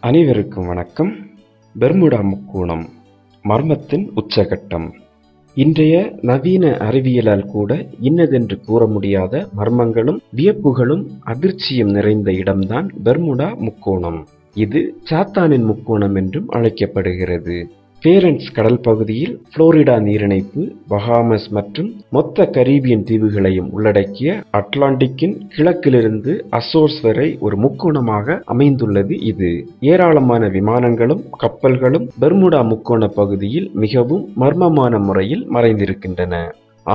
அனைவருக்கும் வணக்கம். பெர்முடா முக்கோணம் மர்மத்தின் உச்சகட்டம். இன்றைய நவீன அறிவியலால் கூட இன்னதென்று கூற முடியாத மர்மங்களும் வியப்புகளும் அதிர்ச்சியும் நிறைந்த இடம்தான் பெர்முடா முக்கோணம். இது சாத்தானின் முக்கோணம் என்றும் அழைக்கப்படுகிறது. பேரன்ஸ் கடல் பகுதியில் புளோரிடா நீரிணைப்பு பஹாமஸ் மற்றும் மொத்த கரீபியன் தீவுகளையும் உள்ளடக்கிய அட்லாண்டிக்கின் கிழக்கிலிருந்து அசோர்ஸ் வரை ஒரு முக்கோணமாக அமைந்துள்ளது இது. ஏராளமான விமானங்களும் கப்பல்களும் பெர்முடா முக்கோண பகுதியில் மிகவும் மர்மமான முறையில் மறைந்திருக்கின்றன.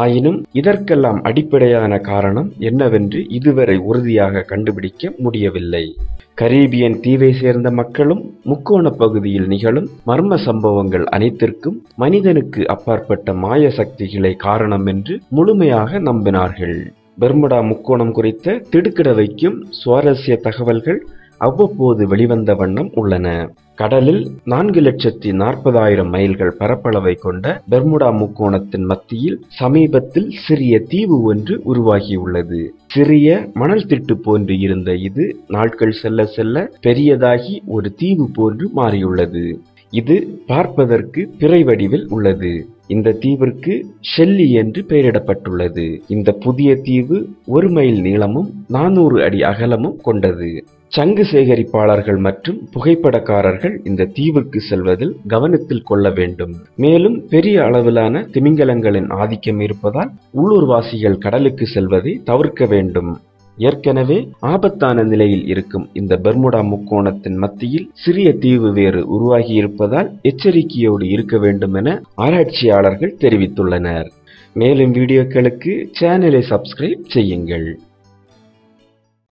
ஆயினும் இதற்கெல்லாம் அடிப்படையான காரணம் என்னவென்று இதுவரை உறுதியாக கண்டுபிடிக்க முடியவில்லை. கரீபியன் தீவை சேர்ந்த மக்களும் முக்கோண பகுதியில் நிகழும் மர்ம சம்பவங்கள் அனைத்திற்கும் மனிதனுக்கு அப்பாற்பட்ட மாய சக்திகளை காரணம் என்று முழுமையாக நம்பினார்கள். பெர்முடா முக்கோணம் குறித்த திடுக்கிட வைக்கும் சுவாரஸ்ய தகவல்கள் அவ்வப்போது வெளிவந்த வண்ணம் உள்ளன. கடலில் நான்கு லட்சத்தி நாற்பதாயிரம் மைல்கள் பரப்பளவை கொண்ட பெர்முடா முக்கோணத்தின் மத்தியில் சமீபத்தில் சிறிய தீவு ஒன்று உருவாகியுள்ளது. சிறிய மணல் திட்டு போன்று இருந்த இது நாட்கள் செல்ல செல்ல பெரியதாகி ஒரு தீவு போன்று மாறியுள்ளது. இது பார்ப்பதற்கு பிறை வடிவில் உள்ளது. இந்த தீவிற்கு ஷெல்லி என்று பெயரிடப்பட்டுள்ளது. இந்த புதிய தீவு ஒரு மைல் நீளமும் நானூறு அடி அகலமும் கொண்டது. சங்கு சேகரிப்பாளர்கள் மற்றும் புகைப்படக்காரர்கள் இந்த தீவுக்கு செல்வதில் கவனத்தில் கொள்ள வேண்டும். மேலும் பெரிய அளவிலான திமிங்கலங்களின் ஆதிக்கம் இருப்பதால் உள்ளூர்வாசிகள் கடலுக்கு செல்வதை தவிர்க்க வேண்டும். ஏற்கனவே ஆபத்தான நிலையில் இருக்கும் இந்த பெர்முடா முக்கோணத்தின் மத்தியில் சிறிய தீவு வேறு உருவாகியிருப்பதால் எச்சரிக்கையோடு இருக்க வேண்டும் என ஆராய்ச்சியாளர்கள் தெரிவித்துள்ளனர். மேலும் வீடியோக்களுக்கு சேனலை சப்ஸ்கிரைப் செய்யுங்கள்.